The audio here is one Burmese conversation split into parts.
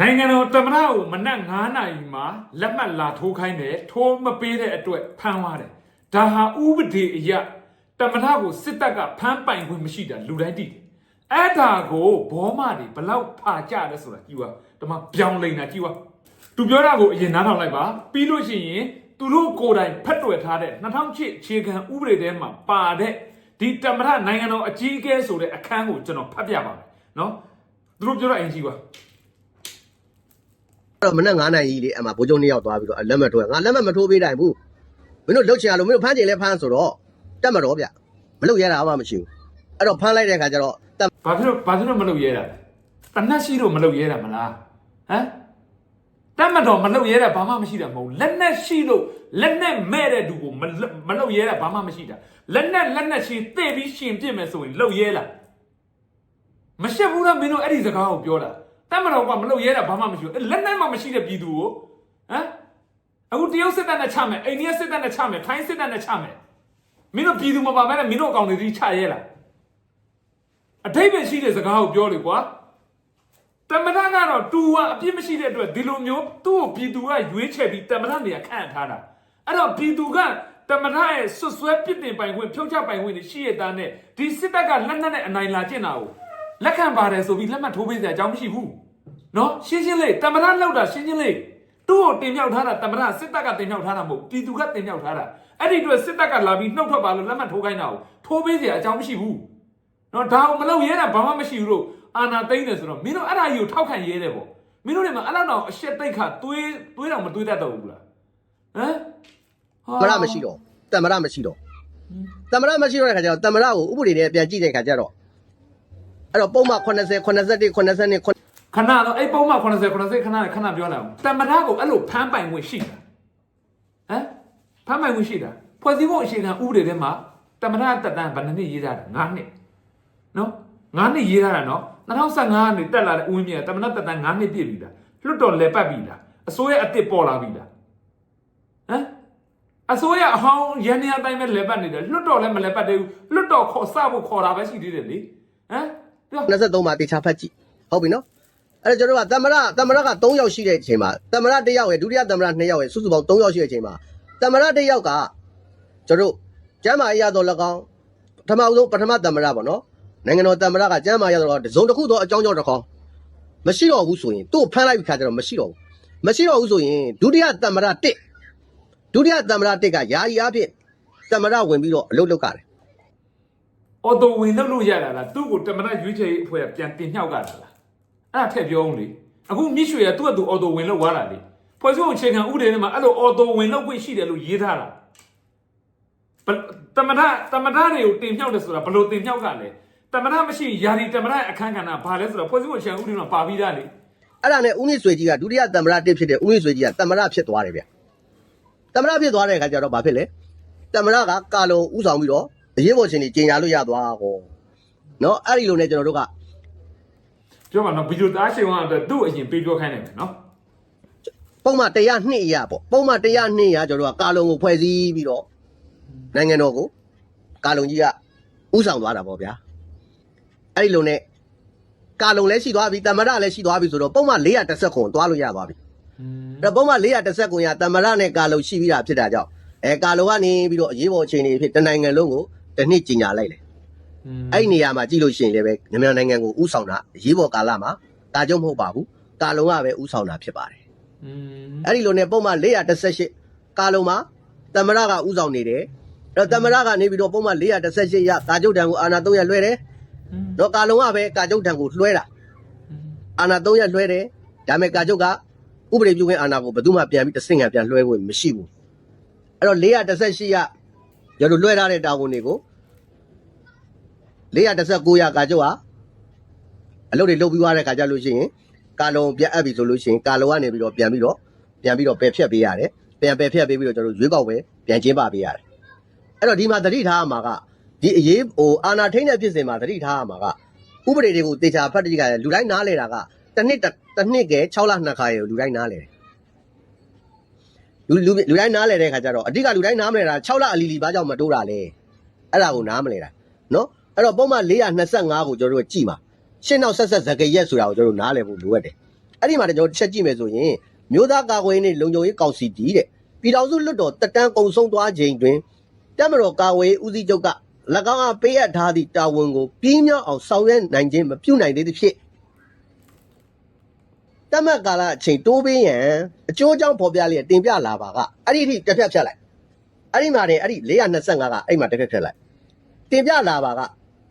နိုင်ငံတော်သမ္မတကိုမနက်9နာရီမှာလက်မှတ်လာထိုးခိုင်းတယ်ထိုးမပေးတဲ့အတွက်ဖမ်းသွားတယ်ဒါဟာဥပဒေအရသမ္မတကိုစစ်တပ်ကဖမ်းပိုင်ခွင့်မရှိတာလူတိုင်းသိတယ်အဲ့ဒါကိုဘောမတွေဘလောက်ဖာကြလဲဆိုတာကြည့်ပါဒီမှာပြောင်းလိမ့်တာကြည့်ပါသူပြောတာကိုအရင်နားထောင်လိုက်ပါပြီးလို့ရှိရင်သူတို့ကိုယ်တိုင်ဖက်တွယ်ထားတဲ့2008အခြေခံဥပဒေထဲမှာပါတဲ့ဒီတမရနိုင်ငံတော်အကြီးအကဲဆိုတဲ့အခန်းကိုကျွန်တော်ဖတ်ပြပါမယ်နော်သူတို့ပြောတာအရင်ကြည့်ပါအဲ့ တော့မနက်9နာရီလေးအမှဘိုးကျုံနှစ်ယောက်သွားပြီးတော့လက်မှတ်ထိုးငါလက်မှတ်မထိုးပေးနိုင်ဘူးမင်းတို့လှုပ်ချင်ရလို့မင်းတို့ဖမ်းချင်လဲဖမ်းဆိုတော့တက်မတော်ဗျမလုပ်ရတာမှမရှိဘူးအဲ့တော့ဖမ်းလိုက်တဲ့ခါကျတော့တက်ဘာဖြစ်လို့ဘာဖြစ်လို့မလုပ်ရဲတာလဲတနက်ရှိလို့မလုပ်ရဲတာမလားဟမ်တတ်မတော်မလုပ်ရဲတာဘာမှမရှိတာမဟုတ်ဘူးလက်နဲ့ရှိလို့လက်နဲ့မဲ့တဲ့သူကိုမလုပ်မလုပ်ရဲတာဘာမှမရှိတာလက်နဲ့လက်နဲ့ရှိသိပြီးရှင်ပြစ်မယ်ဆိုရင်လုပ်ရဲလားမရှက်ဘူးလားမင်းတို့အဲ့ဒီစကားကိုပြောတာ တတ်မတော်ကမလုပ်ရဲတာဘာမှမရှိဘူးအဲ့လက်နဲ့မှမရှိတဲ့ပြည်သူကိုဟမ်အခုတရုတ်စစ်တပ်နဲ့ချမယ်အိန္ဒိယစစ်တပ်နဲ့ချမယ်ထိုင်းစစ်တပ်နဲ့ချမယ်မင်းတို့ပြည်သူမပါမဲနဲ့မင်းတို့အကောင်တွေကြီးချရဲလားအထိပ္ပယ်ရှိတဲ့စကားကိုပြောလေကွာတမရကတော့တူကအပြစ်မရှိတဲ့အတွက်ဒီလိုမျိုးသူ့ကိုပြည်သူကရွေးချယ်ပြီးတမရနေရခန့်ထားတာအဲ့တော့ပြည်သူကတမရရဲ့ဆွဆွဲပြစ်တင်ပိုင်ခွင့်ဖြုတ်ချပိုင်ခွင့်တွေရှိရတဲ့နဲ့ဒီစစ်တပ်ကလက်နက်နဲ့အနိုင်လာကျင့်တာကို လက်ခံပါတယ်ဆိုပြီးလက်မှတ်ထိုးပေးစရာအကြောင်းမရှိဘူးနော်ရှင်းရှင်းလေးတမရလောက်တာရှင်းရှင်းလေးသူ့ကိုတင်မြောက်ထားတာတမရစစ်တပ်ကတင်မြောက်ထားတာမဟုတ်ပြည်သူကတင်မြောက်ထားတာအဲ့ဒီအတွက်စစ်တပ်ကလာပြီးနှုတ်ထွက်ပါလို့လက်မှတ်ထိုးခိုင်းတာကိုထိုးပေးစရာအကြောင်းမရှိဘူးနော်ဒါကိုမလုပ်ရဲတာဘာမှမရှိဘူးလို့အာနာသိမ့်တယ်ဆိုတော့မင်းတို့အဲ့ဒါကြီးကိုထောက်ခံရဲတယ်ပေါ့မင်းတို့တွေမှာအဲ့လောက်တော့အရှက်တိတ်ခါသွေးသွေးတောင်မသွေးတတ်တော့ဘူးလားဟမ်မရမရှိတော့တမရမရှိတော့တမရမရှိတော့တဲ့ခါကျတော့တမရကိုဥပဒေနဲ့ပြန်ကြည့်တဲ့ခါကျတော့ အဲ့တော့ပုံမှန်80 81 82 ခဏတော့အဲ့ပုံမှန်80 80ခဏနဲ့ခဏပြောလိုက်အောင်တမရကိုအဲ့လိုဖမ်းပိုင်ဝင်ရှိတာဟမ်ဖမ်းပိုင်ဝင်ရှိတာဖွဲ့စည်းဖို့အချိန်ကဥပဒေထဲမှာတမရတက်တန်းဘယ်နှစ်နှစ်ရေးထားတာ9နှစ်နော်9နှစ်ရေးထားတာနော်2015ကနေတက်လာတဲ့ဦးဝင်းမြတ်တမရတက်တန်း9နှစ်ပြည့်ပြီလားလွတ်တော်လဲပတ်ပြီလားအစိုးရအစ်စ်ပေါ်လာပြီလားဟမ်အစိုးရအဟောင်းရန်နေအတိုင်းပဲလဲပတ်နေတယ်လွတ်တော်လည်းမလဲပတ်သေးဘူးလွတ်တော်ခေါ်စဖို့ခေါ်တာပဲရှိသေးတယ်လေဟမ်ပြော 23မှာတေချာဖတ်ကြည့်ဟုတ်ပြီနော်အဲ့တော့ကျွန်တော်ကတမရတမရက3ယောက်ရှိတဲ့အချိန်မှာတမရ1ယောက်ရယ်ဒုတိယတမရ2ယောက်ရယ်စုစုပေါင်း3ယောက်ရှိတဲ့အချိန်မှာတမရ1ယောက်ကကျွန်တော်ကျမ်းမာရေးရတော့၎င်းပထမဆုံးပထမတမရပေါ့နော်နိုင်ငံတော်တမရကကျမ်းမာရေးရတော့ဇုံတစ်ခုတော့အကြောင်းကြောင့်တစ်ခေါက်မရှိတော့ဘူးဆိုရင်သူ့ဖမ်းလိုက်ပြီခါကျတော့မရှိတော့ဘူးမရှိတော့ဘူးဆိုရင်ဒုတိယတမရ1ဒုတိယတမရ1ကယာယီအဖြစ်တမရဝင်ပြီးတော့အလုပ်လုပ်ကြတယ် အော်တိုဝင်လို့လို့ရတာလားသူ့ကိုတမန်ရွေးချယ်ရေးအဖွဲ့ကပြန်တင်မြောက်ကြတာလားအဲ့ဒါထည့်ပြောအောင်လေအခုမြစ်ရွှေကသူ့အတူအော်တိုဝင်လို့ွားတာလေဖွဲ့စည်းပုံအခြေခံဥပဒေထဲမှာအဲ့လိုအော်တိုဝင်လို့ခွင့်ရှိတယ်လို့ရေးထားတာဘယ်တမန်တမန်တွေကိုတင်မြောက်တယ်ဆိုတာဘယ်လိုတင်မြောက်ကလဲတမန်မရှိယာဒီတမန်အခန်းကဏ္ဍဘာလဲဆိုတော့ဖွဲ့စည်းပုံအခြေခံဥပဒေမှာပါပြီးသားလေအဲ့ဒါနဲ့ဦးမြင့်ဆွေကြီးကဒုတိယတမရတစ်ဖြစ်တဲ့ဦးမြင့်ဆွေကြီးကတမရဖြစ်သွားတယ်ဗျတမရဖြစ်သွားတဲ့အခါကျတော့ဘာဖြစ်လဲတမရကကာလုံဥဆောင်ပြီးတော့ အရေးပေါ်ရှင်ကြီးကျင်ညာလို့ရသွားဟောနော်အဲ့ဒီလိုနဲ့ကျွန်တော်တို့ကပြောမှာနော်ဗီဒီယိုသားရှင်ကအတွက်သူ့အရင်ပေးပြောခိုင်းနေမယ်နော်ပုံမှန်100နှစ်အရာပေါ့ပုံမှန်100နှစ်အရာကျွန်တော်တို့ကကာလုံကိုဖွဲ့စည်းပြီးတော့နိုင်ငံတော်ကိုကာလုံကြီးကဥဆောင်သွားတာပေါ့ဗျာအဲ့ဒီလိုနဲ့ကာလုံလည်းရှိသွားပြီတမရလည်းရှိသွားပြီဆိုတော့ပုံမှန်430ခုသွားလို့ရသွားပြီအဲ့တော့ပုံမှန်430ကွန်ရတမရနဲ့ကာလုံရှိပြီးတာဖြစ်တာကြောင့်အဲကာလုံကနေပြီးတော့အရေးပေါ်အခြေအနေဖြစ်တနိုင်ငံလုံးကို တစ်နှစ်ကြီးညာလိုက်တယ်အဲ့ဒီနေရာမှာကြည့်လို့ရှိရင်လည်းပဲမြန်မာနိုင်ငံကိုဥဆောင်တာအရေးပေါ်ကာလမှာကာကြုံမဟုတ်ပါဘူးကာလုံကပဲဥဆောင်တာဖြစ်ပါတယ်อืมအဲ့ဒီလိုနဲ့ပုံမှန်418ကာလုံမှာတမရကဥဆောင်နေတယ်အဲ့တော့တမရကနေပြီးတော့ပုံမှန်418ရကာကြုတ်တံကိုအာနာ3ရက်လွှဲတယ်တော့ကာလုံကပဲကာကြုတ်တံကိုလွှဲတာအာနာ3ရက်လွှဲတယ်ဒါပေမဲ့ကာကြုတ်ကဥပဒေပြုခွင့်အာနာကိုဘယ်သူမှပြန်ပြီးတစ်ဆင့်ငံပြန်လွှဲခွင့်မရှိဘူးအဲ့တော့418ရ ရတို့လွှဲထားတဲ့တာဝန်တွေကို419ရကာကျုပ်ဟာအလုပ်တွေလုပ်ပြီးသွားတဲ့ခါကျလို့ရှိရင်ကာလုံပြန်အပ်ပြီဆိုလို့ရှိရင်ကာလုံကနေပြီးတော့ပြန်ပြီးတော့ပြန်ပြီးတော့ပယ်ဖြတ်ပေးရတယ်ပြန်ပယ်ဖြတ်ပေးပြီးတော့ကျွန်တော်တို့ရွေးကောက်ပွဲပြန်ကျင်းပပေးရတယ်အဲ့တော့ဒီမှာသတိထားရမှာကဒီအရေးဟိုအာနာထိန်တဲ့ဖြစ်စဉ်မှာသတိထားရမှာကဥပဒေတွေကိုတေချာဖတ်တိကလူတိုင်းနားလဲတာကတစ်နှစ်တစ်နှစ်ကဲ6လ2ခါရေလူတိုင်းနားလဲတယ် လူလူလူတိုင်းနားလဲတဲ့ခါကျတော့အဓိကလူတိုင်းနားမလဲတာ6လအလီလီဘာကြောင့်မတိုးတာလဲအဲ့ဒါကိုနားမလဲတာနော်အဲ့တော့ပုံမှန်425ကိုကျွန်တော်တို့ကြည်ပါရှင်းနောက်ဆက်ဆက်ဇကရက်ဆိုတာကိုကျွန်တော်တို့နားလဲဖို့လိုအပ်တယ်အဲ့ဒီမှာကျွန်တော်တစ်ချက်ကြည့်မယ်ဆိုရင်မြို့သားကာကွယ်ရေးနဲ့လုံခြုံရေးကောင်စီတီးတဲ့ပြည်တော်စုလွတ်တော်တက်တန်းကုံဆုံးသွားချိန်တွင်တက်မတော်ကာကွယ်ရေးဦးစီးချုပ်က၎င်းအားပေးအပ်ထားသည့်တာဝန်ကိုပြင်းမြောက်အောင်ဆောင်ရွက်နိုင်ခြင်းမပြုနိုင်သေးသဖြင့် တမတ်ကာလအချိန်တိုးပေးရန်အကျိုးအကြောင်းဖော်ပြလျက်တင်ပြလာပါကအဲ့ဒီအထိတစ်ဖြတ်ဖြတ်လိုက်အဲ့ဒီမှာနေအဲ့ဒီ425ကအဲ့မှာတစ်ဖြတ်ဖြတ်လိုက်တင်ပြလာပါက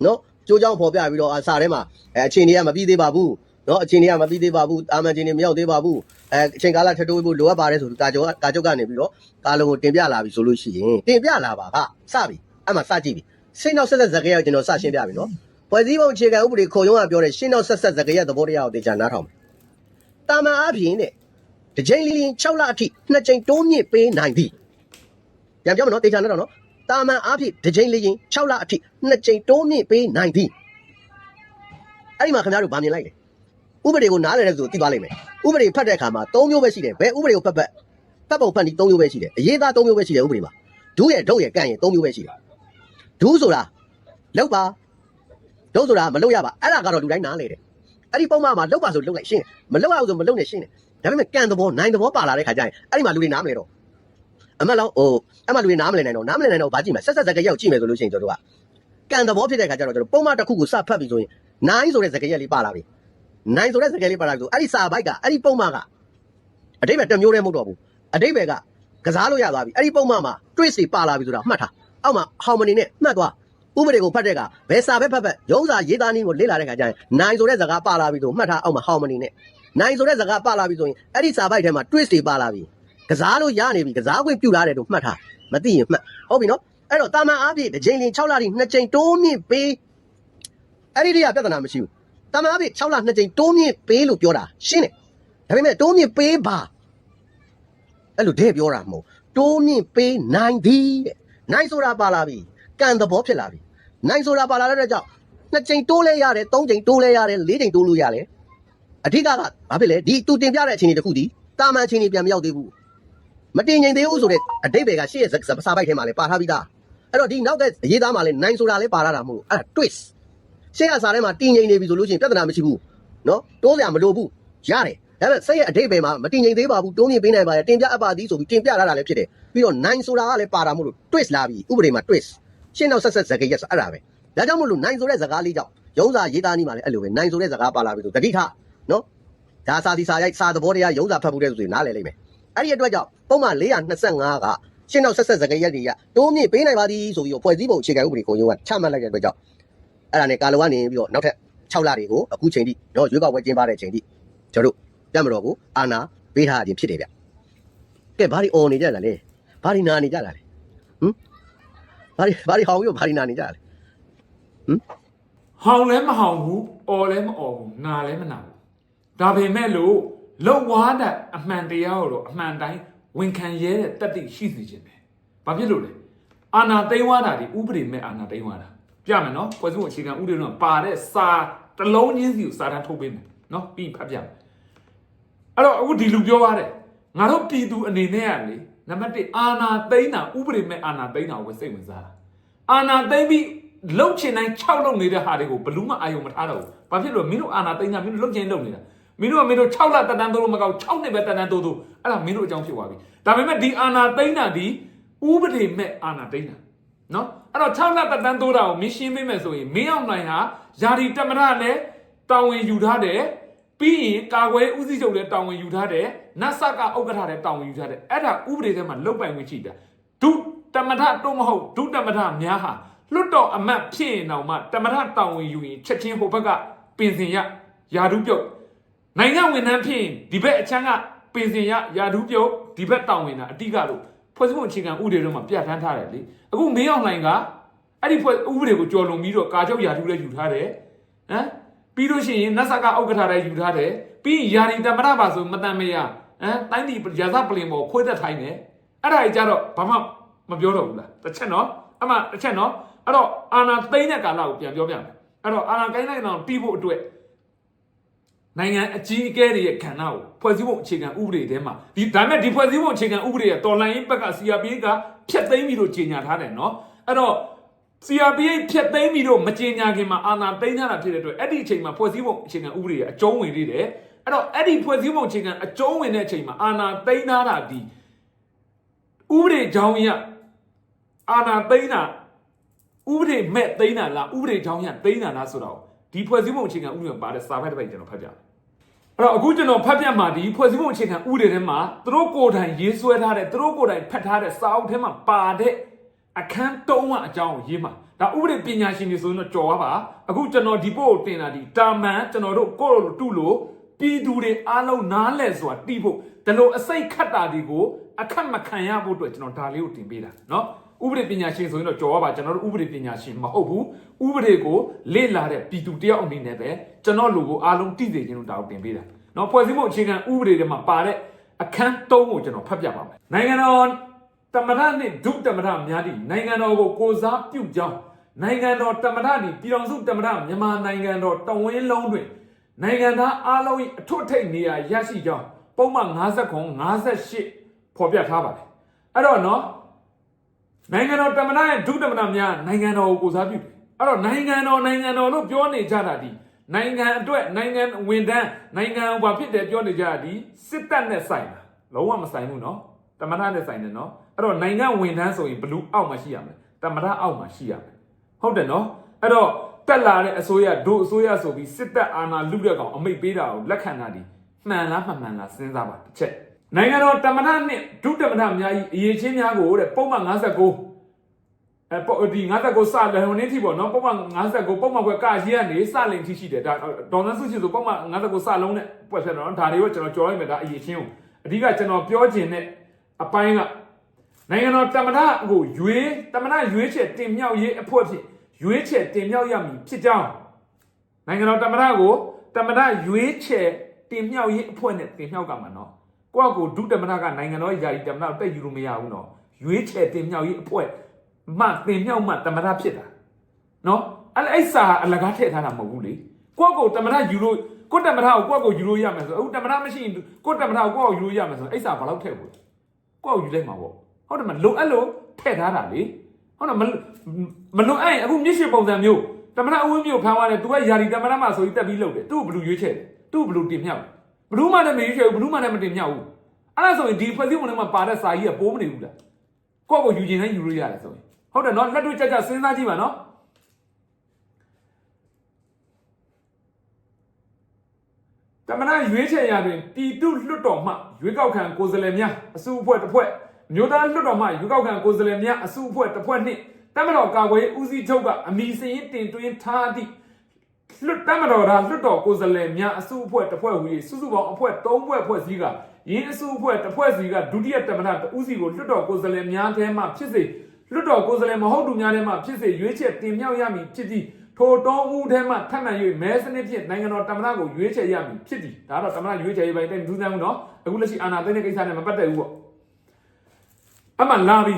နော်ကျိုးအကြောင်းဖော်ပြပြီးတော့အစာထဲမှာအဲအချိန်တွေကမပြီးသေးပါဘူးနော်အချိန်တွေကမပြီးသေးပါဘူးတာမန်ချိန်တွေမရောက်သေးပါဘူးအဲအချိန်ကာလထပ်တိုးဖို့လိုအပ်ပါတယ်ဆိုပြီးကာချုပ်ကကာချုပ်ကနေပြီးတော့ကာလုံးကိုတင်ပြလာပြီဆိုလို့ရှိရင်တင်ပြလာပါကစပြီအဲ့မှာစကြည့်ပြီစိတ်နောက်ဆက်ဆက်ဇကရက်ကိုကျွန်တော်စရှင်းပြပြီနော်ဖွဲ့စည်းပုံအခြေခံဥပဒေခုံရုံးကပြောတဲ့ရှင်းနောက်ဆက်ဆက်ဇကရက်သဘောတရားကိုတေချာနားထောင်မယ် တာမန်အပြင်တဲ့တစ်ချိန်လီလီ6လအထိနှစ်ချိန်တိုးမြင့်ပေးနိုင်သည်ပြန်ပြောမနော်တေချာနားထောင်နော်တာမန်အဖြစ်တစ်ချိန်လီလီ6လအထိနှစ်ချိန်တိုးမြင့်ပေးနိုင်သည်အဲ့ဒီမှာခင်ဗျားတို့ဗာမြင်လိုက်လေဥပဒေကိုနားလည်တဲ့သူသိသွားလိမ့်မယ်ဥပဒေဖတ်တဲ့အခါမှာ၃မျိုးပဲရှိတယ်ဘယ်ဥပဒေကိုဖတ်ဖတ်ဖတ်ပုံဖတ်ဒီ၃မျိုးပဲရှိတယ်အရေးသား၃မျိုးပဲရှိတယ်ဥပဒေမှာဒုရဲ့ဒုရဲ့ကန့်ရဲ့၃မျိုးပဲရှိတယ်ဒုဆိုတာလောက်ပါဒုဆိုတာမလုပ်ရပါအဲ့ဒါကတော့လူတိုင်းနားလေတယ် အဲ့ဒီပုံမှန်မှာလောက်ပါဆိုလောက်လိုက်ရှင်းတယ်မလောက်ရဘူးဆိုမလောက်နဲ့ရှင်းတယ်ဒါပေမဲ့ကန့်သဘောနိုင်သဘောပါလာတဲ့ခါကျရင်အဲ့ဒီမှာလူတွေနားမလဲတော့အမတ်လောဟိုအမတ်လူတွေနားမလဲနိုင်တော့နားမလဲနိုင်တော့ဗာကြည့်မယ်ဆက်ဆက်စကရက်ကိုကြည့်မယ်ဆိုလို့ရှိရင်ကျွန်တော်တို့ကကန့်သဘောဖြစ်တဲ့ခါကျတော့ကျွန်တော်ပုံမှန်တစ်ခုကိုစဖတ်ပြီဆိုရင်နိုင်ဆိုတဲ့စကရက်လေးပါလာပြီနိုင်ဆိုတဲ့စကရက်လေးပါလာပြီဆိုအဲ့ဒီစာဘိုက်ကအဲ့ဒီပုံမှန်ကအတိတ်ပဲတစ်မျိုးတည်းမဟုတ်တော့ဘူးအတိတ်ပဲကကစားလို့ရသွားပြီအဲ့ဒီပုံမှန်မှာ twist တွေပါလာပြီဆိုတာမှတ်ထားအောက်မှာ harmony နဲ့မှတ်သွား ဥပဒေကိုဖတ်တဲ့ကဘယ်စာပဲဖတ်ဖတ်ရုံးစာရေးသားနည်းကိုလေ့လာတဲ့ခါကျရင်နိုင်ဆိုတဲ့စကားပါလာပြီဆိုမှတ်ထားအောက်မှာ harmony နဲ့နိုင်ဆိုတဲ့စကားပါလာပြီဆိုရင်အဲ့ဒီစာပိုက်ထဲမှာ twist တွေပါလာပြီကစားလို့ရနေပြီကစားခွင့်ပြုလာတယ်လို့မှတ်ထားမသိရင်မှတ်ဟုတ်ပြီနော်အဲ့တော့တာမန်အားဖြင့်တစ်ချိန်လင်6လထိ2ချိန်တိုးမြင့်ပေးအဲ့ဒီတည်းကပြဿနာမရှိဘူးတာမန်အားဖြင့်6လ2ချိန်တိုးမြင့်ပေးလို့ပြောတာရှင်းတယ်ဒါပေမဲ့တိုးမြင့်ပေးပါအဲ့လိုတဲ့ပြောတာမဟုတ်တိုးမြင့်ပေးနိုင်သည်တဲ့နိုင်ဆိုတာပါလာပြီကံသဘောဖြစ်လာပြီ နိုင်ဆိုတာပါလာတဲ့အတွက်ကြောင့်2ချိန်တိုးလဲရတယ်3ချိန်တိုးလဲရတယ်4ချိန်တိုးလို့ရတယ်အဓိကကဘာဖြစ်လဲဒီသူတင်ပြတဲ့အချိန်တွေတခုဒီတာမန်အချိန်တွေပြန်မရောက်သေးဘူးမတင်ငိမ်သေးဘူးဆိုတဲ့အတိတ်တွေကရှေ့ရဲ့စာပိုက်ထဲမှာလည်းပါထားပြီးသားအဲ့တော့ဒီနောက်တဲ့အရေးသားမှာလည်းနိုင်ဆိုတာလည်းပါလာတာမဟုတ်ဘူးအဲ့ဒါ twist ရှေ့ကစာထဲမှာတင်ငိမ်နေပြီဆိုလို့ရှိရင်ပြဿနာမရှိဘူးနော်တိုးစရာမလိုဘူးရတယ်ဒါပေမဲ့စိတ်ရဲ့အတိတ်ပဲမှာမတင်ငိမ်သေးပါဘူးတိုးမြင့်ပေးနိုင်ပါတယ်တင်ပြအပ်ပါသည်ဆိုပြီးတင်ပြလာတာလည်းဖြစ်တယ်ပြီးတော့နိုင်ဆိုတာကလည်းပါတာမဟုတ်လို့ twist လာပြီဥပဒေမှာ twist ရှင်းနောက်ဆက်ဆက်ဇကေရက်ဆိုအဲ့ဒါပဲဒါကြောင့်မို့လို့နိုင်ဆိုတဲ့ဇကားလေးကြောင့်ရုံးစာရေးသားနည်းမှာလည်းအဲ့လိုပဲနိုင်ဆိုတဲ့ဇကားပါလာပြီဆိုတတိထနော်ဒါစာဒီစာရိုက်စာသဘောတရားရုံးစာဖတ်ဖို့တဲ့ဆိုရင်နားလည်လိမ့်မယ်အဲ့ဒီအတွက်ကြောင့်ပုံမှန်425ကရှင်းနောက်ဆက်ဆက်စကရက်တွေကတိုးမြင့်ပေးနိုင်ပါသည်ဆိုပြီးတော့ဖွဲ့စည်းပုံအခြေခံဥပဒေကိုရုံးကချမှတ်လိုက်တဲ့အတွက်ကြောင့်အဲ့ဒါနဲ့ကာလိုကနေပြီးတော့နောက်ထပ်6လတွေကိုအခုချိန်ထိတော့ရွေးကောက်ပွဲကျင်းပတဲ့ချိန်ထိကျွန်တော်တို့တက်မတော်ကိုအာနာပေးထားခြင်းဖြစ်တယ်ဗျကဲဘာဒီအော်နေကြတာလဲဘာဒီနာနေကြတာလဲဟမ် ဘာဒီဘာဒီဟောင်းပြီးတော့ဘာဒီနာနေကြတာလဲဟောင်လည်းမဟောင်ဘူးအော်လည်းမအော်ဘူးနာလည်းမနာဘူးဒါပေမဲ့လို့လုံဝါတဲ့အမှန်တရားကိုတော့အမှန်တိုင်းဝန်ခံရဲတဲ့တတိရှိစေခြင်းပဲဘာဖြစ်လို့လဲအာနာသိမ်းဝါတာဒီဥပဒေမဲ့အာနာသိမ်းဝါတာပြမယ်နော်ဖွဲ့စည်းပုံအခြေခံဥပဒေတော့ပါတဲ့စာတစ်လုံးချင်းစီကိုစာတန်းထုတ်ပေးမယ်နော်ပြီးဖတ်ပြမယ်အဲ့တော့အခုဒီလူပြောပါတယ်ငါတို့ပြည်သူအနေနဲ့ကလေ နံပါတ်1အာနာသိမ်းတာဥပဒေမဲ့အာနာသိမ်းတာကိုပဲစိတ်ဝင်စားတာအာနာသိမ့်ပြီးလှုပ်ချင်တိုင်း6လုပ်နေတဲ့ဟာတွေကိုဘလူးမအာယုံမထားတော့ဘူး။ဘာဖြစ်လို့မင်းတို့အာနာသိမ့်တာမင်းတို့လှုပ်ချင်လှုပ်နေတာ။မင်းတို့ကမင်းတို့6လတက်တန်းတိုးလို့မကောက်6နှစ်ပဲတက်တန်းတိုးတိုးအဲ့ဒါမင်းတို့အကြောင်းဖြစ်သွားပြီ။ဒါပေမဲ့ဒီအာနာသိမ့်တာဒီဥပဒေမဲ့အာနာသိမ့်တာနော်အဲ့တော့6လတက်တန်းတိုးတာကိုမင်းရှင်းပေးမယ်ဆိုရင်မင်းအောင်နိုင်ဟာယာဒီတမရလည်းတာဝန်ယူထားတယ်ပြီးရင်ကာကွယ်ဦးစီးချုပ်လည်းတာဝန်ယူထားတယ် နတ်ဆကဥက္ကဋ္ဌလည်းတာဝန်ယူထားတယ်အဲ့ဒါဥပဒေထဲမှာလုတ်ပိုင်ဝင်ရှိတာဒုတမထတော့မဟုတ်ဒုတမထများဟာလွတ်တော်အမတ်ဖြစ်ရင်တော့မှတမထတာဝန်ယူရင်ချက်ချင်းဟိုဘက်ကပင်စင်ရယာဒုပြုတ်နိုင်ငံဝန်ထမ်းဖြစ်ရင်ဒီဘက်အချမ်းကပင်စင်ရယာဒုပြုတ်ဒီဘက်တာဝန်တာအတိကလို့ဖွဲ့စည်းပုံအခြေခံဥပဒေတော့မှပြဋ္ဌာန်းထားတယ်လေအခုမင်းအောင်လှိုင်ကအဲ့ဒီဖွဲ့ဥပဒေကိုကြော်လွန်ပြီးတော့ကာချုပ်ယာဒုလည်းယူထားတယ်ဟမ်ပြီးလို့ရှိရင်နတ်ဆကဥက္ကဋ္ဌလည်းယူထားတယ်ပြီးရင်ယာရီတမရပါဆိုမတန်မရ ဟမ်တိုင်းဒီရာဇပလင်ပေါ်ခွေးသက်ထိုင်းတယ်အဲ့ဒါကြီးကြတော့ဘာမှမပြောတော့ဘူးလားတစ်ချက်နော်အမှတစ်ချက်နော်အဲ့တော့အာနာသိမ့်တဲ့ကာလကိုပြန်ပြောပြမယ်အဲ့တော့အာနာကိုင်းလိုက်တော့တီးဖို့အတွက်နိုင်ငံအကြီးအကဲတွေရဲ့ခန္ဓာကိုဖွဲ့စည်းပုံအခြေခံဥပဒေထဲမှာဒီဒါမဲ့ဒီဖွဲ့စည်းပုံအခြေခံဥပဒေရဲ့တော်လှန်ရေးဘက်က CRPH ကဖျက်သိမ်းပြီးတော့ကြေညာထားတယ်နော်အဲ့တော့ CRPH ဖျက်သိမ်းပြီးတော့မကြေညာခင်မှာအာဏာသိမ်းထားတာဖြစ်တဲ့အတွက်အဲ့ဒီအချိန်မှာဖွဲ့စည်းပုံအခြေခံဥပဒေရဲ့အကျုံးဝင်လေးတယ် အဲ့တော့အဲ့ဒီဖွဲ့စည်းပုံအခြေခံအကျုံးဝင်တဲ့အချိန်မှာအာဏာသိမ်းထားတာဒီဥပဒေကြောင်းရအာဏာသိမ်းတာဥပဒေမဲ့သိမ်းတာလားဥပဒေကြောင်းရသိမ်းတာလားဆိုတော့ဒီဖွဲ့စည်းပုံအခြေခံဥပဒေမှာပါတဲ့စာဖတ်တစ်ပိုက်ကျွန်တော်ဖတ်ပြမယ်အဲ့တော့အခုကျွန်တော်ဖတ်ပြမှာဒီဖွဲ့စည်းပုံအခြေခံဥပဒေထဲမှာသူတို့ကိုယ်တိုင်ရေးဆွဲထားတဲ့သူတို့ကိုယ်တိုင်ဖတ်ထားတဲ့စာအုပ်ထဲမှာပါတဲ့အခန်းတုံးအကြောင်းကိုရေးမှာဒါဥပဒေပညာရှင်တွေဆိုရင်တော့ကြော်ပါပါအခုကျွန်တော်ဒီပို့ကိုတင်တာဒီတာမန်ကျွန်တော်တို့ကိုယ့်လိုတူလို့ ပြည်သူတွေအားလုံးနားလဲဆိုတာတီးဖို့ဒါလို့အစိတ်ခတ်တာတွေကိုအခက်မခံရဖို့အတွက်ကျွန်တော်ဒါလေးကိုတင်ပေးတာเนาะဥပဒေပညာရှင်ဆိုရင်တော့ကြော်ပါပါကျွန်တော်တို့ဥပဒေပညာရှင်မဟုတ်ဘူးဥပဒေကိုလေ့လာတဲ့ပြည်သူတယောက်အနေနဲ့ပဲကျွန်တော်လူကိုအားလုံးသိစေခြင်းလို့ဒါကိုတင်ပေးတာเนาะဖွဲ့စည်းမှုအခြေခံဥပဒေတွေမှာပါတဲ့အခန်း၃ကိုကျွန်တော်ဖတ်ပြပါမယ်နိုင်ငံတော်တမရနှင့်ဒုတမရများသည့်နိုင်ငံတော်ကိုကိုစားပြုကြောင်းနိုင်ငံတော်တမရသည်ပြည်တော်စုတမရမြန်မာနိုင်ငံတော်တဝင်းလုံးတွင် နိုင်ငံသားအားလုံး၏အထွတ်ထိပ်နေရာရရှိကြောင်းပုံမှန်59 58ဖော်ပြထားပါတယ်အဲ့တော့နော်နိုင်ငံတော်တမန်ရဲ့ဒုတမန်များနိုင်ငံတော်ကိုကိုစားပြုတယ်အဲ့တော့နိုင်ငံတော်နိုင်ငံတော်လို့ပြောနေကြတာဒီနိုင်ငံအတွက်နိုင်ငံဝန်ထမ်းနိုင်ငံဘာဖြစ်တယ်ပြောနေကြတာဒီစစ်တပ်နဲ့ဆိုင်တာလုံးဝမဆိုင်ဘူးနော်တမန်နဲ့ဆိုင်တယ်နော်အဲ့တော့နိုင်ငံဝန်ထမ်းဆိုရင်ဘလူးအောက်မှာရှိရမယ်တမန်အောက်မှာရှိရမယ်ဟုတ်တယ်နော်အဲ့တော့ တက်လာတဲ့အစိုးရဒုအစိုးရဆိုပြီးစစ်တပ်အာဏာလုတဲ့ကောင်အမိတ်ပေးတာကိုလက်ခံတာဒီမှန်လားမမှန်လားစဉ်းစားပါတစ်ချက်နိုင်ငံတော်တမန်နဲ့ဒုတမန်များကြီးအရေးချင်းများကိုတဲ့ပုံမှန်59အဲပေါ့ဒီ59စလဟိုနေ့ထိပေါ့နော်ပုံမှန်59ပုံမှန်ကွက်ကကြီးကနေစလင်ထိရှိတယ်ဒါဒေါ်နန်းစုချစ်ဆိုပုံမှန်59စလုံးနဲ့ပွက်ဆက်တော့ဒါတွေကိုကျွန်တော်ကြော်လိုက်မယ်ဒါအရေးချင်းကိုအဓိကကျွန်တော်ပြောချင်တဲ့အပိုင်းကနိုင်ငံတော်တမန်ကိုရွေးတမန်ရွေးချက်တင်မြှောက်ရေးအဖွဲ့ဖြစ် ရွေးချက်တင်မြှောက်ရမည်ဖြစ်ကြောင်းနိုင်ငံတော်တမန်ကိုတမန်ရွေးချက်တင်မြှောက်ရေးအဖွဲ့နဲ့တင်မြှောက်ကမှာနော်ကိုယ့်ကိုဒုတမန်ကနိုင်ငံတော်ယာယီတမန်တက်ယူလို့မရဘူးနော်ရွေးချက်တင်မြှောက်ရေးအဖွဲ့မှတင်မြှောက်မှတမန်ဖြစ်တာနော်အဲ့အဲ့စာအလကားထည့်ထားတာမဟုတ်ဘူးလေကိုယ့်ကိုတမန်ယူလို့ကိုတမန်ကိုကိုယ့်ကိုယူလို့ရမယ်ဆိုအခုတမန်မရှိရင်ကိုတမန်ကိုကိုယ့်ကိုယူလို့ရမယ်ဆိုအဲ့စာဘာလို့ထည့်ဘူးကိုယ့်ကိုယူလိုက်မှာပေါ့ဟုတ်တယ်မလိုအပ်လို့ထည့်ထားတာလေဟုတ်တယ်မ မလွန်အဲ့အခုမြစ်ရှိပုံစံမျိုးတမနာအဝင်းမျိုးဖမ်းသွားတယ်သူကယာရီတမနာမှာဆိုပြီးတက်ပြီးလုပ်တယ်သူ့ဘလူရွေးချယ်တယ်သူ့ဘလူတင်မြောက်ဘလူးမှလည်းမရွေးချယ်ဘူးဘလူးမှလည်းမတင်မြောက်ဘူးအဲ့ဒါဆိုရင်ဒီဖွဲ့စည်းပုံထဲမှာပါတဲ့စာကြီးကပိုးမနေဘူးလားကိုယ့်ကိုယူခြင်းနဲ့ယူလို့ရတယ်ဆိုရင်ဟုတ်တယ်နော်လက်တွေ့ကြကြစဉ်းစားကြည့်ပါနော်တမနာရွေးချယ်ရာတွင်ပြည်သူလွှတ်တော်မှရွေးကောက်ခံကိုယ်စားလှယ်များအစုအဖွဲ့တစ်ဖွဲ့မြို့သားလွှတ်တော်မှရွေးကောက်ခံကိုယ်စားလှယ်များအစုအဖွဲ့တစ်ဖွဲ့နှင့် တမတော်ကာကွယ်ဦးစီးချုပ်ကအမိစရင်တင်သွင်းထားသည့်လွတ်တမတော်သားလွတ်တော်ကိုယ်စားလှယ်များအစုအဖွဲ့တစ်ဖွဲ့ဟူ၍စုစုပေါင်းအဖွဲ့၃ဖွဲ့ဖွဲ့စည်းကရင်းအစုအဖွဲ့တစ်ဖွဲ့စီကဒုတိယတမန်တဦးစီကိုလွတ်တော်ကိုယ်စားလှယ်များထဲမှဖြစ်စေလွတ်တော်ကိုယ်စားလှယ်မဟုတ်သူများထဲမှဖြစ်စေရွေးချယ်တင်မြှောက်ရမည်ဖြစ်သည်ထိုတောဦးထဲမှထပ်မံ၍မဲစနစ်ဖြင့်နိုင်ငံတော်တမန်ကိုရွေးချယ်ရမည်ဖြစ်သည်ဒါတော့တမန်ရွေးချယ်ရေးပိုင်းတဲ့ဒူးဆန်းဘူးနော်အခုလက်ရှိအာဏာသိမ်းတဲ့ကိစ္စနဲ့မပတ်သက်ဘူးပေါ့အမှလာပြီ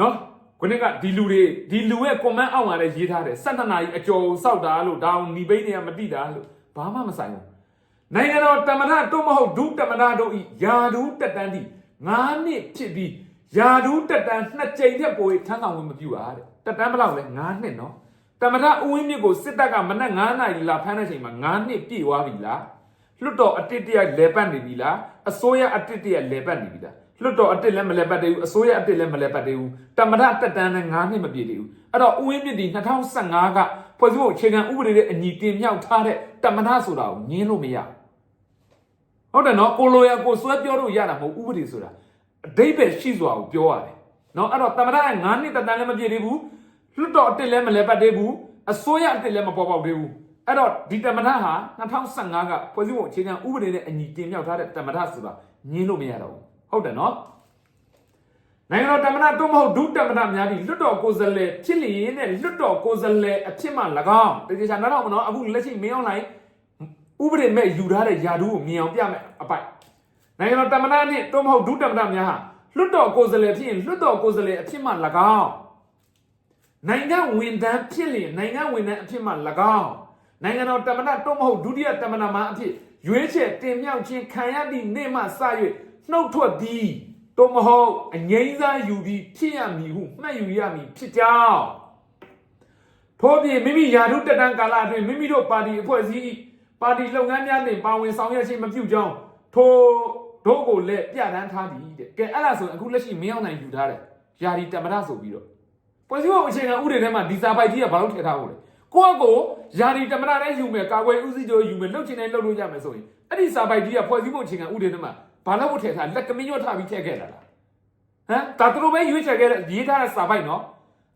နော် ခုနကဒီလူတွေဒီလူရဲ့ comment အောက်မှာလည်းရေးထားတယ်12နာရီအကျော်စောက်တာလို့ဒါအောင်ညီပိန်းတွေကမတိတာလို့ဘာမှမဆိုင်ဘူးနိုင်ငံတော်တမန်တော်မဟုတ်ဒုတမန်တော်ဤယာဒူးတက်တန်းသည့်9နှစ်ဖြစ်ပြီးယာဒူးတက်တန်းနှစ်ကြိမ်ထက်ပိုထမ်းဆောင်ဝင်မပြုတာတဲ့တက်တန်းဘယ်လောက်လဲ9နှစ်နော်တမန်တော်ဦးဝင်းမြင့်ကိုစစ်တပ်ကမနက်9နာရီလာဖမ်းတဲ့ချိန်မှာ9နှစ်ပြည့်သွားပြီလားလွတ်တော်အတစ်တရလဲပတ်နေပြီလားအစိုးရအတစ်တရလဲပတ်နေပြီလား လွတ်တော်အတစ်လည်းမလဲပတ်သေးဘူးအစိုးရအတစ်လည်းမလဲပတ်သေးဘူးတမရတက်တန်းနဲ့9နှစ်မပြည့်သေးဘူးအဲ့တော့ဦးဝင်းမြင့်ဒီ2015ကဖွဲ့စည်းပုံအခြေခံဥပဒေရဲ့အညီတင်မြောက်ထားတဲ့တမရဆိုတာကိုငင်းလို့မရဟုတ်တယ်နော်ကိုလိုရကိုစွဲပြောလို့ရတာမဟုတ်ဥပဒေဆိုတာအတိတ်ပဲရှိစွာကိုပြောရတယ်နော်အဲ့တော့တမရက9နှစ်တက်တန်းလည်းမပြည့်သေးဘူးလွတ်တော်အတစ်လည်းမလဲပတ်သေးဘူးအစိုးရအတစ်လည်းမပေါ်ပေါက်သေးဘူးအဲ့တော့ဒီတမရဟာ2015ကဖွဲ့စည်းပုံအခြေခံဥပဒေနဲ့အညီတင်မြောက်ထားတဲ့တမရဆိုတာငင်းလို့မရတော့ဘူး ဟုတ်တယ်နော်နိုင်ငံတော်တမနာတို့မဟုတ်ဒုတမနာများပြီးလွတ်တော်ကိုယ်စားလှယ်ဖြစ်လျင်နဲ့လွတ်တော်ကိုယ်စားလှယ်အဖြစ်မှ၎င်းတကယ်ချာနားတော့မနော်အခုလက်ရှိမင်းအောင်လိုက်ဥပဒေမဲ့ယူထားတဲ့ယာဒူးကိုမြင်အောင်ပြမယ်အပိုက်နိုင်ငံတော်တမနာနဲ့တို့မဟုတ်ဒုတမနာများဟာလွတ်တော်ကိုယ်စားလှယ်ဖြစ်ရင်လွတ်တော်ကိုယ်စားလှယ်အဖြစ်မှ၎င်းနိုင်ငံဝန်ထမ်းဖြစ်လျင်နိုင်ငံဝန်ထမ်းအဖြစ်မှ၎င်းနိုင်ငံတော်တမနာတို့မဟုတ်ဒုတိယတမနာမှာအဖြစ်ရွေးချယ်တင်မြှောက်ခြင်းခံရသည့်နေ့မှစ၍ နှုတ်ထွက်ပြီးတော့မဟုတ်အငိမ့်စားယူပြီးဖြစ်ရမည်ဟုမှတ်ယူရမည်ဖြစ်ကြောင်းထို့ပြင်မိမိယာတုတက်တန်းကာလအတွင်းမိမိတို့ပါတီအဖွဲ့အစည်းပါတီလုပ်ငန်းများတွင်ပါဝင်ဆောင်ရွက်ခြင်းမပြုကြောင်းထိုတို့ကိုလည်းပြဋ္ဌာန်းထားသည်တဲ့ကဲအဲ့ဒါဆိုရင်အခုလက်ရှိမင်းအောင်နိုင်ယူထားတယ်ယာဒီတမရဆိုပြီးတော့ပွဲစည်းပုံအခြေခံဥပဒေထဲမှာဒီစာပိုက်ကြီးကဘာလို့ထည့်ထားဖို့လဲကိုယ့်အကိုယာဒီတမရနဲ့ယူမယ်ကာကွယ်ဦးစီးချုပ်ယူမယ်လှုပ်ချင်တိုင်းလှုပ်လို့ရမယ်ဆိုရင်အဲ့ဒီစာပိုက်ကြီးကပွဲစည်းပုံအခြေခံဥပဒေထဲမှာ ဘာလို့ဖို့ထည့်ထားလက်ကမင်းရွတ်ထားပြီးထည့်ခဲ့လာလားဟမ်ဒါသူတို့ပဲရွေးချယ်ခဲ့တဲ့ရေးထားတဲ့စာပိုက်နော်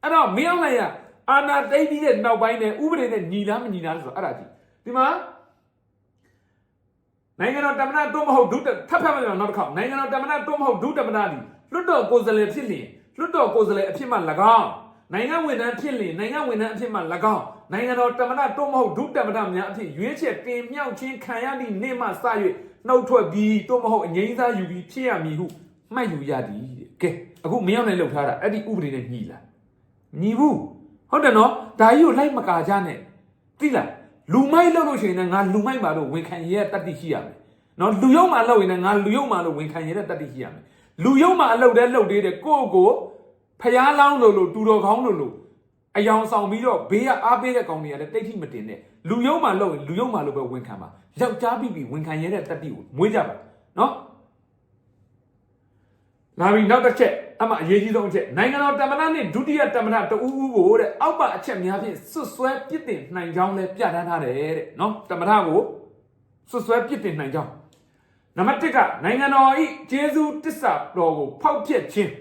အဲ့တော့မင်းအောင်လိုက်ရအာနာသိမ့်ပြီးတဲ့နောက်ပိုင်းနဲ့ဥပဒေနဲ့ညီလားမညီလားဆိုတော့အဲ့ဒါကြည့်ဒီမှာနိုင်ငံတော်တမနာတော့မဟုတ်ဒုတထပ်ဖတ်မယ်နောက်တစ်ခေါက်နိုင်ငံတော်တမနာတော့မဟုတ်ဒုတမနာဒီလွတ်တော်ကိုယ်စားလှယ်ဖြစ်လျင်လွတ်တော်ကိုယ်စားလှယ်အဖြစ်မှ၎င်းနိုင်ငံဝန်ထမ်းဖြစ်လျင်နိုင်ငံဝန်ထမ်းအဖြစ်မှ၎င်းနိုင်ငံတော်တမနာတော့မဟုတ်ဒုတမနာများအဖြစ်ရွေးချယ်တင်မြှောက်ခြင်းခံရသည့်နေ့မှစ၍ နှုတ်ထွက်ပြီးတော့မဟုတ်အငိမ့်စားယူပြီးဖြစ်ရမည်ဟုမှတ်ယူရသည်တဲ့ကဲအခုမင်းအောင်လည်းလှုပ်ထားတာအဲ့ဒီဥပဒေနဲ့ညီလားညီဘူးဟုတ်တယ်နော်ဒါကြီးကိုလိုက်မကာကြနဲ့သိလားလူမိုက်လှုပ်လို့ရှိရင်လည်းငါလူမိုက်ပါလို့ဝန်ခံရတဲ့တတိရှိရမယ်နော်လူယုံမှလှုပ်ရင်လည်းငါလူယုံမှလို့ဝန်ခံရတဲ့တတိရှိရမယ်လူယုံမှအလုပ်တဲ့လှုပ်သေးတယ်ကိုယ့်ကိုဖျားလောင်းလို့လို့တူတော်ကောင်းလို့လို့ အယောင်ဆောင်ပြီးတော့ဘေးကအားပေးတဲ့ကောင်တွေကလည်းတိတ်ထိမတင်နဲ့လူယုံမှလှုပ်ရင်လူယုံမှလို့ပဲဝန်ခံပါယောက်ျားပြီးပြီးဝန်ခံရတဲ့တတိကိုမွေးကြပါနော်လာပြီနောက်တစ်ချက်အမှအရေးကြီးဆုံးအချက်နိုင်ငံတော်တမန်နဲ့ဒုတိယတမန်တဦးဦးကိုတဲ့အောက်ပါအချက်များဖြင့်ဆွတ်ဆွဲပြစ်တင်နိုင်ကြောင်းလဲပြဋ္ဌာန်းထားတယ်တဲ့နော်တမန်ကိုဆွတ်ဆွဲပြစ်တင်နိုင်ကြောင်းနံပါတ်1ကနိုင်ငံတော်ဤဂျေဇုတစ္ဆာတော်ကိုဖောက်ဖျက်ခြင်း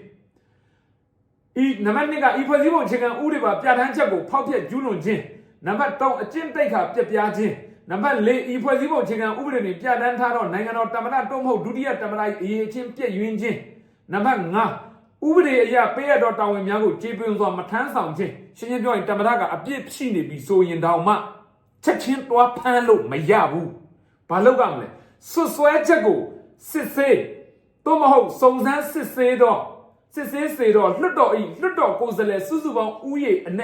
ဤနံပါတ်2ကဤဖွဲ့စည်းပုံအခြေခံဥပဒေပါပြဋ္ဌာန်းချက်ကိုဖောက်ဖျက်ကျူးလွန်ခြင်းနံပါတ်3အကျင့်တိတ်ခါပြက်ပြားခြင်းနံပါတ်4ဤဖွဲ့စည်းပုံအခြေခံဥပဒေတွင်ပြဋ္ဌာန်းထားသောနိုင်ငံတော်တမန်တော်မဟုတ်ဒုတိယတမန်၏အရေးချင်းပြည့်ယွင်းခြင်းနံပါတ်5ဥပဒေအရပေးရတော့တာဝန်များကိုကြေပွင်စွာမထမ်းဆောင်ခြင်းရှင်းရှင်းပြောရင်တမရကအပြစ်ရှိနေပြီဆိုရင်တောင်မှချက်ချင်းတွားဖမ်းလို့မရဘူးဘာလုပ်ရမလဲဆွဆွဲချက်ကိုစစ်ဆေးသို့မဟုတ်စုံစမ်းစစ်ဆေးတော့ စစ်ဆေးစေတော့လွတ်တော်ဤလွတ်တော်ကိုယ်စားလှယ်စုစုပေါင်းဥယေအ내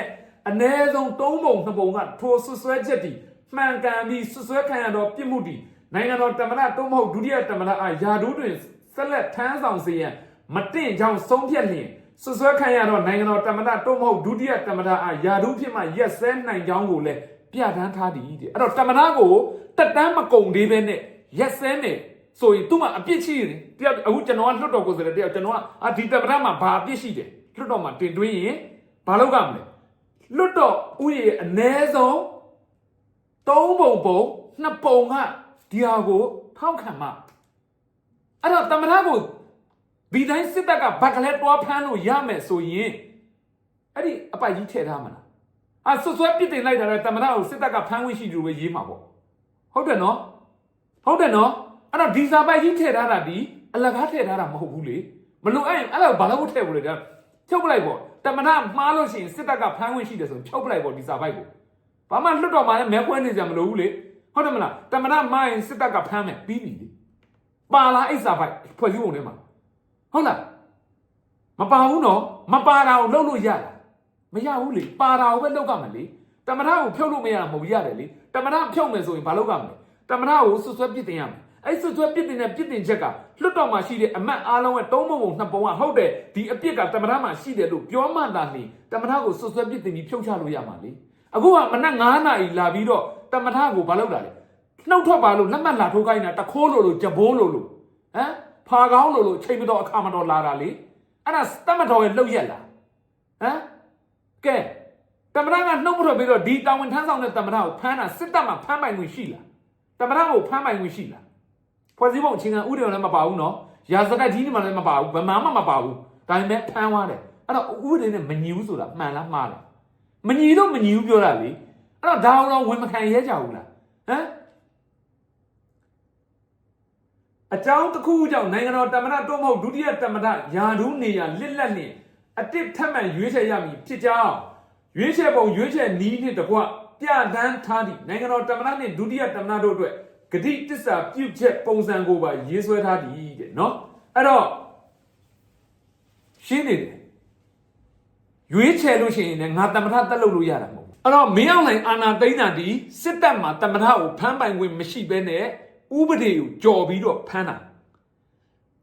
အ ਨੇ ဆုံး၃ပုံ၂ပုံကထိုဆွဆွဲချက်ဒီမှန်ကန်ပြီးဆွဆွဲခံရတော့ပြစ်မှုဒီနိုင်ငံတော်တမရသို့မဟုတ်ဒုတိယတမရအားယာဒူးတွင်ဆက်လက်ထမ်းဆောင်စေရန်မတင့်ကြောင့်ဆုံးဖြတ်လျင်ဆွဆွဲခံရတော့နိုင်ငံတော်တမန်တော်မဟုတ်ဒုတိယတမန်တော်အားယာဒုဖြစ်မှရက်စဲနိုင်ကြောင်းကိုလည်းပြဋ္ဌာန်းထားသည်တဲ့အဲ့တော့တမန်တော်ကိုတက်တန်းမကုံသေးပဲနဲ့ရက်စဲနေ ဆိုရင်သူ့မှာအပြစ်ရှိတယ်တယောက်အခုကျွန်တော်ကလွတ်တော်ကိုဆိုတဲ့တယောက်ကျွန်တော်ကအာဒီတမန်တော်မှာဘာအပြစ်ရှိတယ်လွတ်တော်မှာတင်သွင်းရင်ဘာလုပ်ရမလဲလွတ်တော်ဥယေအ ਨੇ ဆုံးသုံးပုံပုံနှစ်ပုံကဒီဟာကိုထောက်ခံမှအဲ့တော့တမန်တော်ကိုဒီတိုင်းစစ်တပ်ကဘက်ကလေးတွားဖမ်းလို့ရမယ်ဆိုရင်အဲ့ဒီအပိုက်ကြီးထည့်ထားမလားအာဆွဆွဲပြစ်တင်လိုက်တာလေတမနာကိုစစ်တပ်ကဖမ်းဝင်ရှိသူပဲရေးမှာပေါ့ဟုတ်တယ်နော်ဟုတ်တယ်နော် အဲ့တော့ဒီစာပိုက်ကြီးထည့်ထားတာဒီအလကားထည့်ထားတာမဟုတ်ဘူးလေမလို့အဲ့အဲ့ဒါဘာလို့ထည့်ဘူးလဲဒါဖြုတ်ပလိုက်ပေါ့တမနာမှားလို့ရှိရင်စစ်တပ်ကဖမ်းဝင်ရှိတယ်ဆိုရင်ဖြုတ်ပလိုက်ပေါ့ဒီစာပိုက်ကိုဘာမှလွတ်တော်မှာလည်းမဲခွဲနေကြမလို့ဘူးလေဟုတ်တယ်မလားတမနာမှားရင်စစ်တပ်ကဖမ်းမယ်ပြီးပြီလေပါလားအဲ့စာပိုက်ဖွဲ့စည်းပုံထဲမှာဟုတ်လားမပါဘူးနော်မပါတာကိုလှုပ်လို့ရလားမရဘူးလေပါတာကိုပဲလှုပ်ကမယ်လေတမရကိုဖြုတ်လို့မရတာမဟုတ်ရတယ်လေတမရဖြုတ်မယ်ဆိုရင်ဘာလုပ်ကမလဲတမရကိုဆွဆွဲပြစ်တင်ရမယ် အဲ့ဆွဆွဲပြစ်တင်တဲ့ပြစ်တင်ချက်ကလွတ်တော်မှာရှိတဲ့အမတ်အားလုံးရဲ့သုံးပုံပုံနှစ်ပုံကဟုတ်တယ်ဒီအပြစ်ကတမရမှာရှိတယ်လို့ပြောမှသာနေတမရကိုဆွဆွဲပြစ်တင်ပြီးဖြုတ်ချလို့ရမှာလေအခုကမနက်9နာရီလာပြီးတော့တမရကိုဘာလုပ်တာလဲနှုတ်ထွက်ပါလို့လက်မှတ်လာထိုးခိုင်းတာတခိုးလို့လို့ကြဘိုးလို့လို့ဟမ်ဖာကောင်းလို့လို့ချိန်မတော်အခါမတော်လာတာလေအဲ့ဒါတတ်မတော်ရဲ့လှုပ်ရက်လားဟမ်ကဲတမရကနှုတ်မထွက်ပြီးတော့ဒီတာဝန်ထမ်းဆောင်တဲ့တမရကိုဖမ်းတာစစ်တပ်မှာဖမ်းပိုင်ခွင့်ရှိလားတမရကိုဖမ်းပိုင်ခွင့်ရှိလား ဖွဲ့စည်းပုံအခြေခံဥပဒေလည်းမပါဘူးနော်ရာဇကတ်ကြီးနေမှလည်းမပါဘူးဗမာမှမပါဘူးဒါပေမဲ့ဖမ်းသွားတယ်အဲ့တော့ဥပဒေနဲ့မညီဘူးဆိုတာမှန်လားမှားလားမညီလို့မညီဘူးပြောတာလေအဲ့တော့ဒါအောင်တော့ဝင်မခံရဲကြဘူးလားဟမ်အကြောင်းတစ်ခုကြောင့်နိုင်ငံတော်တမန်တော်မဟုတ်ဒုတိယတမန်ယာဒူးနေရလစ်လက်နှင့်အတစ်ထက်မှန်ရွေးချယ်ရမည်ဖြစ်ကြောင်းရွေးချယ်ပုံရွေးချယ်နီးနှင့်တကွပြဋ္ဌာန်းထားသည့်နိုင်ငံတော်တမန်နှင့်ဒုတိယတမန်တို့အတွက် ဂတိတစ္ဆာပြုချက်ပုံစံကိုပါရေးဆွဲထားသည်တဲ့နော်အဲ့တော့ရှင်းနေတယ်ရွေးချယ်လို့ရှိရင်လည်းငါတမန်တက်လုပ်လို့ရတာမဟုတ်ဘူးအဲ့တော့မင်းအောင်လှိုင်အာနာသိန်းတာဒီစစ်တပ်မှာတမန်ကိုဖမ်းပိုင်ခွင့်မရှိဘဲနဲ့ဥပဒေကိုကြော်ပြီးတော့ဖမ်းတာ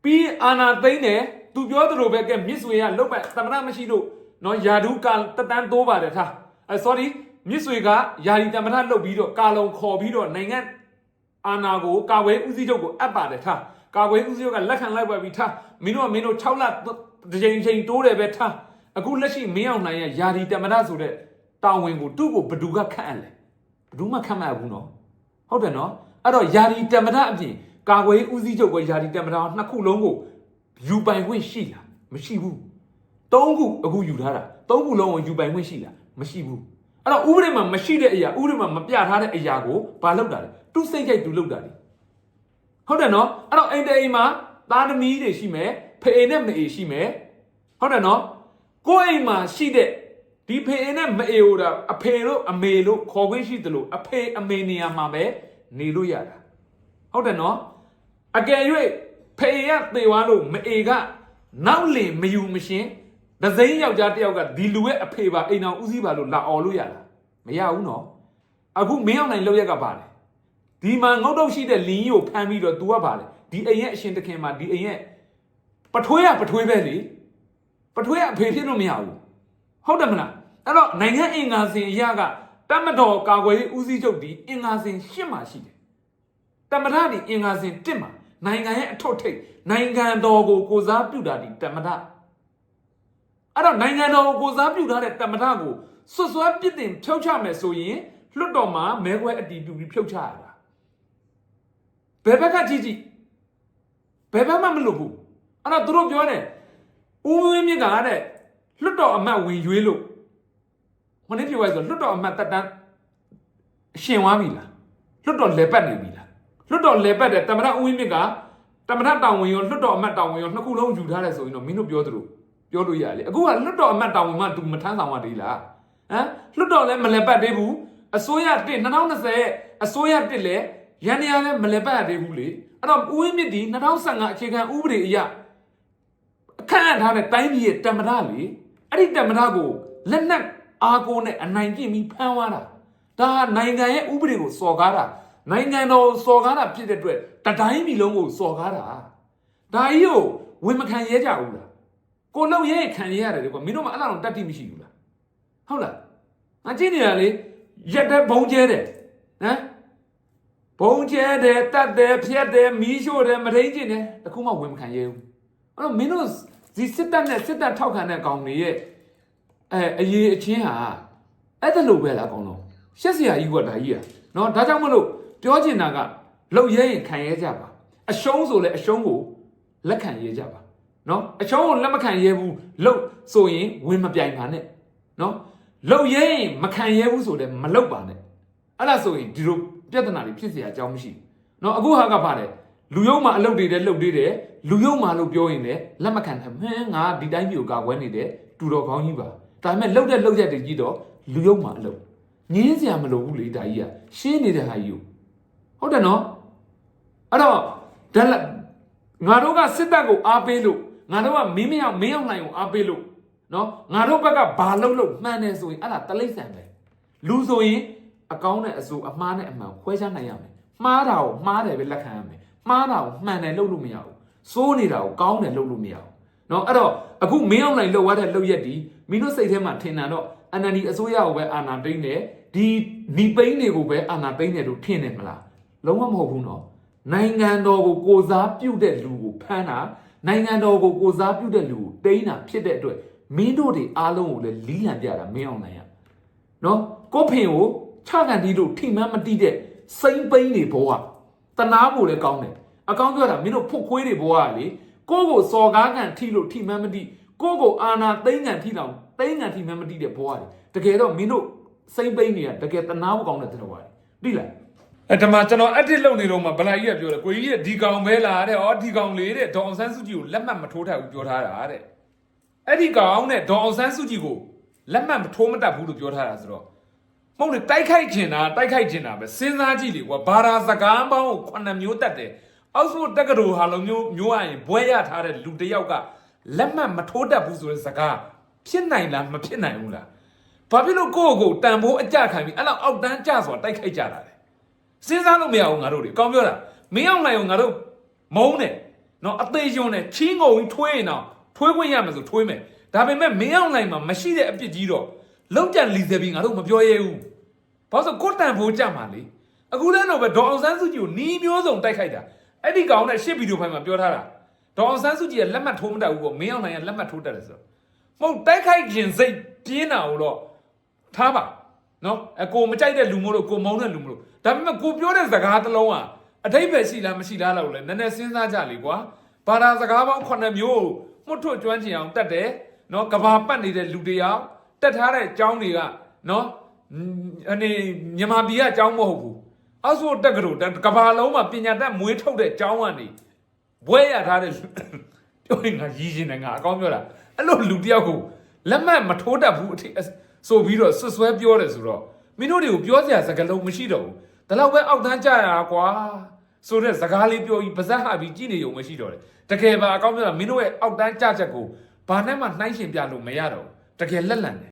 ပြီးအာနာသိမ့်တယ်သူပြောသလိုပဲကဲမြစ်ဆွေကလုတ်ပတ်သမဏမရှိလို့နော်ယာဒူးကတက်တန်းတိုးပါတယ်ထားအဲ sorry မြစ်ဆွေကယာဒီသမဏလုတ်ပြီးတော့ကာလုံခေါ်ပြီးတော့နိုင်ငံ အာနာကိုကာဝေးဦးစီးချုပ်ကိုအပ်ပါတယ်ထားကာဝေးဦးစီးချုပ်ကလက်ခံလိုက်ပါပြီထားမင်းတို့ကမင်းတို့6လတစ်ချိန်ချိန်တိုးတယ်ပဲထားအခုလက်ရှိမင်းအောင်နိုင်ရဲ့ယာဒီတမရဆိုတဲ့တာဝန်ကိုသူ့ကိုဘသူကခန့်အပ်လဲဘသူမှခန့်မအပ်ဘူးနော်ဟုတ်တယ်နော်အဲ့တော့ယာဒီတမရအပြင်ကာဝေးဦးစီးချုပ်ကယာဒီတမရနှစ်ခုလုံးကိုယူပိုင်ခွင့်ရှိလားမရှိဘူးသုံးခုအခုယူထားတာသုံးခုလုံးကိုယူပိုင်ခွင့်ရှိလားမရှိဘူး အဲ့တော့ဥပဒေမှာမရှိတဲ့အရာဥပဒေမှာမပြထားတဲ့အရာကိုဘာလုပ်တာလဲသူစိတ်ကြိုက်သူလုပ်တာလေဟုတ်တယ်နော်အဲ့တော့အိမ်တအိမ်မှာသားသမီးတွေရှိမယ်ဖေအိမ်နဲ့မအေရှိမယ်ဟုတ်တယ်နော်ကိုယ့်အိမ်မှာရှိတဲ့ဒီဖေအိမ်နဲ့မအေဟိုတာအဖေတို့အမေတို့ခေါ်ခွင့်ရှိတယ်လို့အဖေအမေနေရာမှာပဲနေလို့ရတာဟုတ်တယ်နော်အကယ်၍ဖေရသေသွားလို့မအေကနောက်လင်မယူမရှင် ဒဇိန်ယောက်ျားတစ်ယောက်ကဒီလူရဲ့အဖေပါအိမ်အောင်ဦးစီးပါလို့လာអော်လို့ရလားမရဘူးနော်အခုမင်းအောင်နိုင်လောက်ရက်ကပါလေဒီမှာငုတ်တုတ်ရှိတဲ့လင်းကြီးကိုဖမ်းပြီးတော့ तू ကပါလေဒီအိမ်ရဲ့အရှင်တခင်မှာဒီအိမ်ရဲ့ပထွေးရပထွေးပဲလေပထွေးရအဖေဖြစ်လို့မရဘူးဟုတ်တယ်မလားအဲ့တော့နိုင်ငံအင်္ဂါစင်အရကတမတော်ကာကွယ်ရေးဦးစီးချုပ်ဒီအင်္ဂါစင်ရှစ်မှာရှိတယ်တမထဒီအင်္ဂါစင်တစ်မှာနိုင်ငံရဲ့အထွတ်ထိပ်နိုင်ငံတော်ကိုကိုစားပြုတာဒီတမထ အဲ့တော့နိုင်ငံတော်ကိုကိုစားပြုထားတဲ့တမထကိုဆွတ်ဆွဲပြစ်တင်ဖြုတ်ချမယ်ဆိုရင်လွတ်တော်မှာမဲခွဲအတီးပြူပြီးဖြုတ်ချရတာဘယ်ဘက်ကကြည့်ကြည့်ဘယ်ဘက်မှမလွတ်ဘူးအဲ့တော့သူတို့ပြောတယ်ဦးဝင်းမြင့်ကတဲ့လွတ်တော်အမတ်ဝင်ရွေးလို့မနေ့ပြောရဆိုလွတ်တော်အမတ်တက်တန်းအရှင်သွားပြီလားလွတ်တော်လဲပတ်နေပြီလားလွတ်တော်လဲပတ်တယ်တမထဦးဝင်းမြင့်ကတမထတောင်ဝင်ရောလွတ်တော်အမတ်တောင်ဝင်ရောနှစ်ခုလုံးယူထားတယ်ဆိုရင်တော့မင်းတို့ပြောသလို ပြောလို့ရလေအခုကလွတ်တော်အမတ်တောင်ဝင်မှ तू မထမ်းဆောင်ရသေးလားဟမ်လွတ်တော်လည်းမလဲပတ်သေးဘူးအစိုးရတစ်2020အစိုးရတစ်လည်းရန်နေရလည်းမလဲပတ်ရသေးဘူးလေအဲ့တော့ဦးဝင်းမြင့်ဒီ2015အခြေခံဥပဒေအရအခန့်အပ်ထားတဲ့တိုင်းပြည်ရဲ့တမရလေအဲ့ဒီတမရကိုလက်နက်အားကိုးနဲ့အနိုင်ကျင့်ပြီးဖမ်းသွားတာဒါဟာနိုင်ငံရဲ့ဥပဒေကိုစော်ကားတာနိုင်ငံတော်ကိုစော်ကားတာဖြစ်တဲ့အတွက်တတိုင်းပြည်လုံးကိုစော်ကားတာဒါကြီးကိုဝင်မခံရဲကြဘူးလား ကိုလောက်ရဲခံရရတယ်ကွာမင်းတို့မှအဲ့လောက်တတ်တိမရှိဘူးလားဟုတ်လားငါကြည့်နေတာလေရက်တဲ့ဘုံကျဲတယ်ဟမ်ဘုံကျဲတယ်တတ်တယ်ဖြက်တယ်မီးရှို့တယ်မထိန်ကျင်တယ်တခုမှဝင်မခံရဘူးအဲ့တော့မင်းတို့ဒီစစ်တပ်နဲ့စစ်တပ်ထောက်ခံတဲ့ကောင်တွေရဲ့အဲအရေးအချင်းဟာအဲ့ဒါလိုပဲလားအကောင်လုံးရှက်စရာကြီးကဒါကြီးอ่ะเนาะဒါကြောင့်မလို့ပြောချင်တာကလောက်ရဲရင်ခံရကြပါအရှုံးဆိုလဲအရှုံးကိုလက်ခံရကြပါ နော်အချုံးကိုလက်မခံရဲဘူးလှုပ်ဆိုရင်ဝင်မပြိုင်ပါနဲ့နော်လှုပ်ရဲရင်မခံရဲဘူးဆိုလည်းမလှုပ်ပါနဲ့အဲ့ဒါဆိုရင်ဒီလိုပြဿနာတွေဖြစ်เสียအကြောင်းမရှိဘူးနော်အခုဟာကပါတယ်လူယုံမှာအလုပ်တွေတဲ့လှုပ်တွေတဲ့လူယုံမှာလို့ပြောရင်လည်းလက်မခံတယ်ဟင်းငါဒီတိုင်းမျိုးကာကွယ်နေတယ်တူတော်ကောင်းကြီးပါဒါပေမဲ့လှုပ်တဲ့လှုပ်ရက်တွေကြီးတော့လူယုံမှာအလုပ်ငင်းစရာမလိုဘူးလေဒါကြီးကရှင်းနေတဲ့ဟာကြီးကိုဟုတ်တယ်နော်အဲ့တော့ဒါလက်ငါတို့ကစစ်တပ်ကိုအားပေးလို့ ငါတို့ကမင်းမရောက်မင်းရောက်နိုင်ကိုအားပေးလို့နော်ငါတို့ဘက်ကဘာလုပ်လို့မှန်တယ်ဆိုရင်အဲ့ဒါတလိမ့်ဆန်ပဲလူဆိုရင်အကောင်းနဲ့အဆိုးအမှားနဲ့အမှန်ခွဲခြားနိုင်ရမယ်မှားတာကိုမှားတယ်ပဲလက်ခံရမယ်မှားတာကိုမှန်တယ်လုပ်လို့မရဘူးစိုးနေတာကိုကောင်းတယ်လုပ်လို့မရဘူးနော်အဲ့တော့အခုမင်းအောင်နိုင်လောက်ရတဲ့လောက်ရက်ဒီမင်းတို့စိတ်ထဲမှာထင်တာတော့ NLD အစိုးရကိုပဲအာဏာသိမ်းတယ်ဒီနီပိန်းတွေကိုပဲအာဏာသိမ်းတယ်လို့ထင်တယ်မလားလုံးဝမဟုတ်ဘူးနော်နိုင်ငံတော်ကိုကိုစားပြုတဲ့လူကိုဖမ်းတာ နိုင်ငံတော်ကိုကိုစားပြုတဲ့လူကိုတိန်းတာဖြစ်တဲ့အတွက်မင်းတို့တွေအားလုံးကိုလည်းလီးလံပြတာမင်းအောင်နိုင်ရနော်ကိုဖင်ကိုခြာကန်တီးလို့ထိမှန်းမတိတဲ့စိမ့်ပိန်းတွေဘောကတနာဖို့လည်းကောင်းတယ်အကောင်းပြောတာမင်းတို့ဖုတ်ခွေးတွေဘောကလေကိုကိုစော်ကားကန်ထိလို့ထိမှန်းမတိကိုကိုအာနာသိန်းကန်ထိတောင်သိန်းကန်ထိမှန်းမတိတဲ့ဘောကလေတကယ်တော့မင်းတို့စိမ့်ပိန်းတွေကတကယ်တနာဖို့ကောင်းတဲ့တော်ပါလေသိလား အဲ့ဒါမှကျွန်တော် edit လုပ်နေတော့မှဗလာကြီးကပြောတယ်ကိုကြီးကဒီကောင်ပဲလားတဲ့ဩဒီကောင်လေးတဲ့ဒေါအောင်ဆန်းစုကြည်ကိုလက်မှတ်မထိုးထပ်ဘူးပြောထားတာတဲ့အဲ့ဒီကောင်နဲ့ဒေါအောင်ဆန်းစုကြည်ကိုလက်မှတ်မထိုးမတတ်ဘူးလို့ပြောထားတာဆိုတော့မဟုတ်လေတိုက်ခိုက်ချင်တာတိုက်ခိုက်ချင်တာပဲစဉ်းစားကြည့်လေကွာဘာသာစကားပေါင်းကိုခုနှစ်မျိုးတတ်တယ်အောက်ဆိုတက္ကသိုလ်ဟာလိုမျိုးမျိုးရရင်ဘွဲရထားတဲ့လူတစ်ယောက်ကလက်မှတ်မထိုးတတ်ဘူးဆိုတဲ့စကားဖြစ်နိုင်လားမဖြစ်နိုင်ဘူးလားဘာဖြစ်လို့ကိုယ့်ကိုယ်တန်ဖိုးအကြခံပြီးအဲ့လောက်အောက်တန်းကြဆိုတာတိုက်ခိုက်ကြတာလဲ စဉ်းစားလို့မရဘူးငါတို့တွေအကောင်းပြောတာမင်းအောင်နိုင်ကိုငါတို့မုန်းတယ်နော်အသေးယွန်းတယ်ချီးငုံပြီးထွေးရင်တော့ထွေးခွင့်ရမယ်ဆိုထွေးမယ်ဒါပေမဲ့မင်းအောင်နိုင်မှာမရှိတဲ့အပြစ်ကြီးတော့လုံးကြံလီစေပြီးငါတို့မပြောရဲဘူးဘာလို့ဆိုကိုယ်တန်ဖိုးကြမှာလေအခုလည်းတော့ပဲဒေါ်အောင်ဆန်းစုကြည်ကိုနီးမျိုးစုံတိုက်ခိုက်တာအဲ့ဒီကောင်နဲ့ရှစ်ဗီဒီယိုဖိုင်မှာပြောထားတာဒေါ်အောင်ဆန်းစုကြည်ကလက်မှတ်ထိုးမတတ်ဘူးပေါ့မင်းအောင်နိုင်ကလက်မှတ်ထိုးတတ်တယ်ဆိုတော့မဟုတ်တိုက်ခိုက်ခြင်းစိတ်ပြင်းတာကိုတော့ထားပါ နော်အကိုမကြိုက်တဲ့လူမို့လို့ကိုမုန်းတဲ့လူမို့လို့ဒါပေမဲ့ကိုပြောတဲ့စကားတစ်လုံးอ่ะအတိတ်ပဲရှိလားမရှိလားလို့လည်းနည်းနည်းစဉ်းစားကြလေကွာဘာသာစကားပေါင်း9မျိုးမှုတ်ထွတ်ကျွမ်းကျင်အောင်တတ်တယ်နော်ကဘာပတ်နေတဲ့လူတွေအောင်တက်ထားတဲ့အကြောင်းတွေကနော်အနေမြန်မာပြည်ကအကြောင်းမဟုတ်ဘူးအောက်ဆိုတက်ကလို့ကဘာလုံးမှာပညာတတ်မွေးထုတ်တဲ့အကြောင်းကနေဘွဲရထားတဲ့လူပြောရင်ငါရည်ရှင်တယ်ငါအကောင်းပြောတာအဲ့လိုလူတယောက်ကိုလက်မှတ်မထိုးတတ်ဘူးအထိ ဆိုပြီးတော့ဆွဆွဲပြောတယ်ဆိုတော့မင်းတို့တွေကိုပြောစရာစကားလုံးမရှိတော့ဘူးဒါတော့ပဲအောက်တန်းကြရတာကွာဆိုတဲ့စကားလေးပြောပြီးပါဇက်ဟာပြီးကြည့်နေုံမရှိတော့တယ်တကယ်ပါအကောင်းပြောတာမင်းတို့ရဲ့အောက်တန်းကြချက်ကိုဘာနဲ့မှနှိုင်းရှင်ပြလို့မရတော့ဘူးတကယ်လက်လန်တယ်